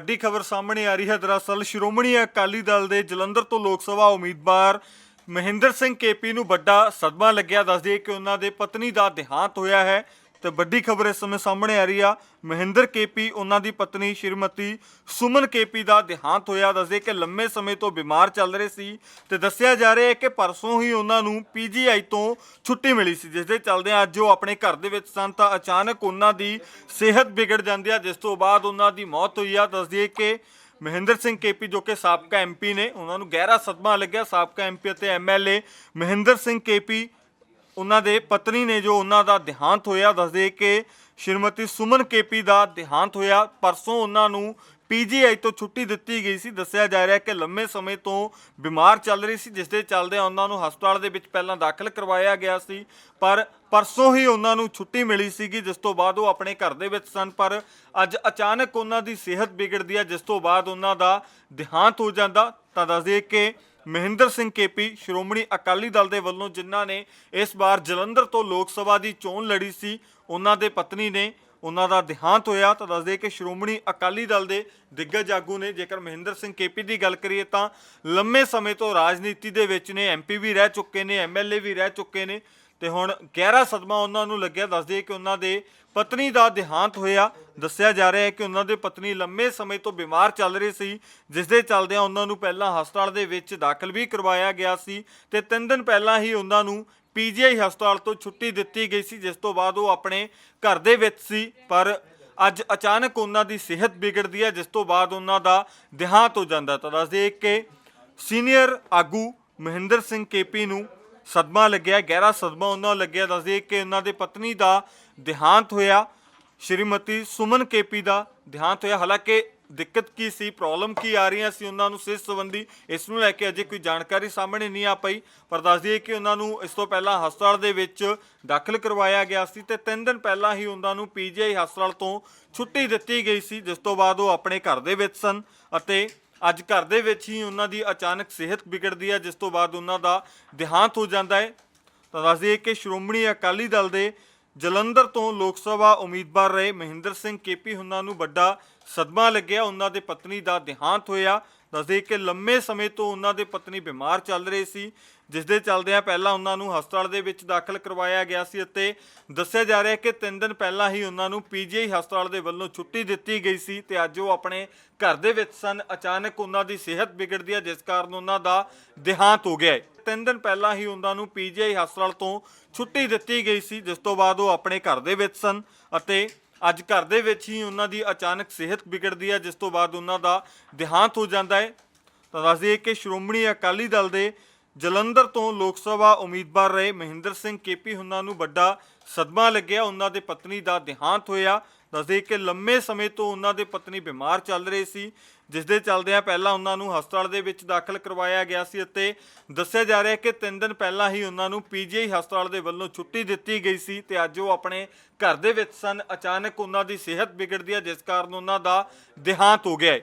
ਵੱਡੀ ਖਬਰ ਸਾਹਮਣੇ ਆ ਰਹੀ ਹੈ। ਦਰਅਸਲ ਸ਼੍ਰੋਮਣੀ ਅਕਾਲੀ ਦਲ ਦੇ ਜਲੰਧਰ ਤੋਂ ਲੋਕ ਸਭਾ ਉਮੀਦਵਾਰ ਮਹਿੰਦਰ ਸਿੰਘ ਕੇਪੀ ਨੂੰ ਵੱਡਾ ਸਦਮਾ ਲੱਗਿਆ। ਦੱਸਦੇ ਕਿ ਉਹਨਾਂ ਦੇ ਪਤਨੀ ਦਾ ਦੇਹਾਂਤ ਹੋਇਆ ਹੈ। ਤੇ ਵੱਡੀ ਖਬਰ ਇਸ ਸਮੇਂ ਸਾਹਮਣੇ ਆ ਰਹੀ ਆ। ਮਹਿੰਦਰ ਕੇਪੀ, ਉਹਨਾਂ ਦੀ ਪਤਨੀ ਸ਼੍ਰੀਮਤੀ ਸੁਮਨ ਕੇਪੀ ਦਾ ਦੇਹਾਂਤ ਹੋਇਆ। ਦੱਸਦੇ ਕਿ ਲੰਮੇ ਸਮੇਂ ਤੋਂ ਬਿਮਾਰ ਚੱਲ ਰਹੇ ਸੀ ਤੇ ਦੱਸਿਆ ਜਾ ਰਿਹਾ ਹੈ ਕਿ ਪਰਸੋਂ ਹੀ ਉਹਨਾਂ ਨੂੰ ਪੀਜੀਆਈ ਤੋਂ ਛੁੱਟੀ ਮਿਲੀ ਸੀ, ਜਿਸ ਦੇ ਚੱਲਦਿਆਂ ਅੱਜ ਉਹ ਆਪਣੇ ਘਰ ਦੇ ਵਿੱਚ ਸਨ। ਤਾਂ ਅਚਾਨਕ ਉਹਨਾਂ ਦੀ ਸਿਹਤ ਵਿਗੜ ਜਾਂਦੀ ਆ, ਜਿਸ ਤੋਂ ਬਾਅਦ ਉਹਨਾਂ ਦੀ ਮੌਤ ਹੋਈ ਆ। ਦੱਸਦੀ ਕਿ ਮਹਿੰਦਰ ਸਿੰਘ ਕੇਪੀ, ਜੋ ਕਿ ਸਾਬਕਾ ਐਮਪੀ ਨੇ, ਉਹਨਾਂ ਨੂੰ ਗਹਿਰਾ ਸਦਮਾ ਲੱਗਿਆ। ਸਾਬਕਾ ਐਮਪੀ ਅਤੇ ਐਮਐਲਏ ਮਹਿੰਦਰ ਸਿੰਘ ਕੇਪੀ ਉਹਨਾਂ ਦੇ ਪਤਨੀ ਨੇ ਜੋ ਉਹਨਾਂ ਦਾ ਦੇਹਾਂਤ ਹੋਇਆ, ਦੱਸਦੇ ਕਿ ਸ਼੍ਰੀਮਤੀ ਸੁਮਨ ਕੇਪੀ ਦਾ ਦੇਹਾਂਤ ਹੋਇਆ। ਪਰਸੋਂ ਉਹਨਾਂ ਨੂੰ ਪੀਜੀਆਈ ਤੋਂ ਛੁੱਟੀ ਦਿੱਤੀ ਗਈ ਸੀ। ਦੱਸਿਆ ਜਾ ਰਿਹਾ ਕਿ ਲੰਮੇ ਸਮੇਂ ਤੋਂ ਬਿਮਾਰ ਚੱਲ ਰਹੀ ਸੀ, ਜਿਸ ਦੇ ਚੱਲਦੇ ਉਹਨਾਂ ਨੂੰ ਹਸਪਤਾਲ ਦੇ ਵਿੱਚ ਪਹਿਲਾਂ ਦਾਖਲ ਕਰਵਾਇਆ ਗਿਆ ਸੀ। ਪਰ ਪਰਸੋਂ ਹੀ ਉਹਨਾਂ ਨੂੰ ਛੁੱਟੀ ਮਿਲੀ ਸੀਗੀ, ਜਿਸ ਤੋਂ ਬਾਅਦ ਉਹ ਆਪਣੇ ਘਰ ਦੇ ਵਿੱਚ ਸਨ। ਪਰ ਅੱਜ ਅਚਾਨਕ ਉਹਨਾਂ ਦੀ ਸਿਹਤ ਵਿਗੜਦੀ ਹੈ, ਜਿਸ ਤੋਂ ਬਾਅਦ ਉਹਨਾਂ ਦਾ ਦੇਹਾਂਤ ਹੋ ਜਾਂਦਾ। ਤਾਂ ਦੱਸਦੇ ਕਿ ਮਹਿੰਦਰ ਸਿੰਘ ਕੇਪੀ, ਸ਼੍ਰੋਮਣੀ ਅਕਾਲੀ ਦਲ ਦੇ ਵੱਲੋਂ ਜਿਨ੍ਹਾਂ ਨੇ ਇਸ ਵਾਰ ਜਲੰਧਰ ਤੋਂ ਲੋਕ ਸਭਾ ਦੀ ਚੋਣ ਲੜੀ ਸੀ, ਉਹਨਾਂ ਦੇ ਪਤਨੀ ਨੇ ਉਹਨਾਂ ਦਾ ਦੇਹਾਂਤ ਹੋਇਆ। ਤਾਂ ਦੱਸਦੇ ਕਿ ਸ਼੍ਰੋਮਣੀ ਅਕਾਲੀ ਦਲ ਦੇ ਦਿੱਗਜ ਆਗੂ ਨੇ, ਜੇਕਰ ਮਹਿੰਦਰ ਸਿੰਘ ਕੇਪੀ ਦੀ ਗੱਲ ਕਰੀਏ ਤਾਂ ਲੰਮੇ ਸਮੇਂ ਤੋਂ ਰਾਜਨੀਤੀ ਦੇ ਵਿੱਚ ਨੇ ਐਮਪੀ ਵੀ ਰਹਿ ਚੁੱਕੇ ਨੇ ਐਮਐਲਏ ਵੀ ਰਹਿ ਚੁੱਕੇ ਨੇ। ਤੇ ਹੁਣ ਗਹਿਰਾ ਸਦਮਾ ਉਹਨਾਂ ਨੂੰ ਲੱਗਿਆ, ਦੱਸਦੇ ਕਿ ਉਹਨਾਂ ਦੇ ਪਤਨੀ ਦਾ ਦੇਹਾਂਤ ਹੋਇਆ। ਦੱਸਿਆ ਜਾ ਰਿਹਾ ਹੈ ਕਿ ਉਹਨਾਂ ਦੇ ਪਤਨੀ ਲੰਮੇ ਸਮੇਂ ਤੋਂ ਬਿਮਾਰ ਚੱਲ ਰਹੀ ਸੀ ਜਿਸ ਦੇ ਚੱਲਦਿਆਂ ਉਹਨਾਂ ਨੂੰ ਪਹਿਲਾਂ ਹਸਪਤਾਲ ਦੇ ਵਿੱਚ ਦਾਖਲ ਵੀ ਕਰਵਾਇਆ ਗਿਆ ਸੀ ਤੇ 3 ਦਿਨ ਪਹਿਲਾਂ ਹੀ ਉਹਨਾਂ ਨੂੰ ਪੀਜੀਆਈ ਹਸਪਤਾਲ ਤੋਂ ਛੁੱਟੀ ਦਿੱਤੀ ਗਈ ਸੀ, ਜਿਸ ਤੋਂ ਬਾਅਦ ਉਹ ਆਪਣੇ ਘਰ ਦੇ ਵਿੱਚ ਸੀ। ਪਰ ਅੱਜ ਅਚਾਨਕ ਉਹਨਾਂ ਦੀ ਸਿਹਤ ਵਿਗੜਦੀ ਹੈ, ਜਿਸ ਤੋਂ ਬਾਅਦ ਉਹਨਾਂ ਦਾ ਦੇਹਾਂਤ ਹੋ ਜਾਂਦਾ ਤਾਂ ਦੱਸਦੇ ਕਿ ਸੀਨੀਅਰ ਆਗੂ ਮਹਿੰਦਰ ਸਿੰਘ ਕੇਪੀ ਨੂੰ ਸਦਮਾ ਲੱਗਿਆ, ਗਹਿਰਾ ਸਦਮਾ ਉਹਨਾਂ ਨੂੰ ਲੱਗਿਆ, ਦੱਸਦੇ ਕਿ ਉਹਨਾਂ ਦੇ ਪਤਨੀ ਦਾ ਦੇਹਾਂਤ ਹੋਇਆ, ਸ਼੍ਰੀਮਤੀ ਸੁਮਨ ਕੇਪੀ ਦਾ ਦੇਹਾਂਤ ਹੋਇਆ। ਹਾਲਾਂਕਿ ਦਿੱਕਤ ਕੀ ਸੀ, ਪ੍ਰੋਬਲਮ ਕੀ ਆ ਰਹੀਆਂ ਸੀ, ਉਹਨਾਂ ਨੂੰ ਸਿਹਤ ਸੰਬੰਧੀ ਇਸ ਨੂੰ ਲੈ ਕੇ ਅਜੇ ਕੋਈ ਜਾਣਕਾਰੀ ਸਾਹਮਣੇ ਨਹੀਂ ਆ ਪਈ, ਪਰ ਦੱਸ ਦਈਏ ਕਿ ਉਹਨਾਂ ਨੂੰ ਇਸ ਤੋਂ ਪਹਿਲਾਂ ਹਸਪਤਾਲ ਦੇ ਵਿੱਚ ਦਾਖਲ ਕਰਵਾਇਆ ਗਿਆ ਸੀ ਤੇ 3 ਦਿਨ ਪਹਿਲਾਂ ਹੀ ਉਹਨਾਂ ਨੂੰ ਪੀਜੀਆਈ ਹਸਪਤਾਲ ਤੋਂ ਛੁੱਟੀ ਦਿੱਤੀ ਗਈ ਸੀ, ਜਿਸ ਤੋਂ ਬਾਅਦ ਉਹ ਆਪਣੇ ਘਰ ਦੇ ਵਿੱਚ ਸਨ ਅਤੇ ਅੱਜ ਘਰ ਦੇ ਵਿੱਚ ਹੀ ਉਹਨਾਂ ਦੀ ਅਚਾਨਕ ਸਿਹਤ ਵਿਗੜਦੀ ਹੈ, ਜਿਸ ਤੋਂ ਬਾਅਦ ਉਹਨਾਂ ਦਾ ਦੇਹਾਂਤ ਹੋ ਜਾਂਦਾ ਹੈ। ਤਾਂ ਦੱਸ ਦਈਏ ਕਿ ਸ਼੍ਰੋਮਣੀ ਅਕਾਲੀ ਦਲ ਦੇ ਜਲੰਧਰ ਤੋਂ ਲੋਕ ਸਭਾ ਉਮੀਦਵਾਰ ਰਹੇ ਮਹਿੰਦਰ ਸਿੰਘ ਕੇਪੀ ਉਹਨਾਂ ਨੂੰ ਵੱਡਾ ਸਦਮਾ ਲੱਗਿਆ। ਉਹਨਾਂ ਦੇ ਪਤਨੀ ਦਾ ਦੇਹਾਂਤ ਹੋਇਆ। ਦੱਸਦੇ ਕਿ ਲੰਮੇ ਸਮੇਂ ਤੋਂ ਉਹਨਾਂ ਦੇ ਪਤਨੀ ਬਿਮਾਰ ਚੱਲ ਰਹੀ ਸੀ। ਜਿਸ ਦੇ ਚੱਲਦਿਆਂ ਪਹਿਲਾਂ ਉਹਨਾਂ ਨੂੰ ਹਸਪਤਾਲ ਦੇ ਵਿੱਚ ਦਾਖਲ ਕਰਵਾਇਆ ਗਿਆ ਸੀ ਅਤੇ ਦੱਸਿਆ ਜਾ ਰਿਹਾ ਹੈ ਕਿ 3 ਦਿਨ ਪਹਿਲਾਂ ਹੀ ਉਹਨਾਂ ਨੂੰ ਪੀਜੀਆਈ ਹਸਪਤਾਲ ਦੇ ਵੱਲੋਂ ਛੁੱਟੀ ਦਿੱਤੀ ਗਈ ਸੀ ਤੇ ਅੱਜ ਉਹ ਆਪਣੇ ਘਰ ਦੇ ਵਿੱਚ ਸਨ। ਅਚਾਨਕ ਉਹਨਾਂ ਦੀ ਸਿਹਤ ਵਿਗੜਦੀ ਹੈ, ਜਿਸ ਕਾਰਨ ਉਹਨਾਂ ਦਾ ਦੇਹਾਂਤ ਹੋ ਗਿਆ ਹੈ। ਤਿੰਨ ਦਿਨ ਪਹਿਲਾਂ ਹੀ ਉਹਨਾਂ ਨੂੰ ਪੀਜੀਆਈ ਹਸਪਤਾਲ ਤੋਂ ਛੁੱਟੀ ਦਿੱਤੀ ਗਈ ਸੀ, ਜਿਸ ਤੋਂ ਬਾਅਦ ਉਹ ਆਪਣੇ ਘਰ ਦੇ ਵਿੱਚ ਸਨ ਅਤੇ ਅੱਜ ਘਰ ਦੇ ਵਿੱਚ ਹੀ ਉਹਨਾਂ ਦੀ ਅਚਾਨਕ ਸਿਹਤ ਵਿਗੜਦੀ ਹੈ, ਜਿਸ ਤੋਂ ਬਾਅਦ ਉਹਨਾਂ ਦਾ ਦੇਹਾਂਤ ਹੋ ਜਾਂਦਾ ਹੈ। ਤਾਂ ਦੱਸ ਕਿ ਸ਼੍ਰੋਮਣੀ ਅਕਾਲੀ ਦਲ ਦੇ ਜਲੰਧਰ ਤੋਂ ਲੋਕ ਸਭਾ ਉਮੀਦਵਾਰ ਰਹੇ ਮਹਿੰਦਰ ਸਿੰਘ ਕੇਪੀ ਉਹਨਾਂ ਨੂੰ ਵੱਡਾ ਸਦਮਾ ਲੱਗਿਆ। ਉਹਨਾਂ ਦੇ ਪਤਨੀ ਦਾ ਦੇਹਾਂਤ ਹੋਇਆ। ਦੱਸਦੇ ਕਿ ਲੰਮੇ ਸਮੇਂ ਤੋਂ ਉਹਨਾਂ ਦੇ ਪਤਨੀ ਬਿਮਾਰ ਚੱਲ ਰਹੀ ਸੀ। ਜਿਸ ਦੇ ਚੱਲਦਿਆਂ ਪਹਿਲਾਂ ਉਹਨਾਂ ਨੂੰ ਹਸਪਤਾਲ ਦੇ ਵਿੱਚ ਦਾਖਲ ਕਰਵਾਇਆ ਗਿਆ ਸੀ ਅਤੇ ਦੱਸਿਆ ਜਾ ਰਿਹਾ ਹੈ ਕਿ 3 ਦਿਨ ਪਹਿਲਾਂ ਹੀ ਉਹਨਾਂ ਨੂੰ ਪੀਜੀਆਈ ਹਸਪਤਾਲ ਦੇ ਵੱਲੋਂ ਛੁੱਟੀ ਦਿੱਤੀ ਗਈ ਸੀ ਤੇ ਅੱਜ ਉਹ ਆਪਣੇ ਘਰ ਦੇ ਵਿੱਚ ਸਨ। ਅਚਾਨਕ ਉਹਨਾਂ ਦੀ ਸਿਹਤ ਵਿਗੜਦੀ ਹੈ, ਜਿਸ ਕਾਰਨ ਉਹਨਾਂ ਦਾ ਦੇਹਾਂਤ ਹੋ ਗਿਆ ਹੈ।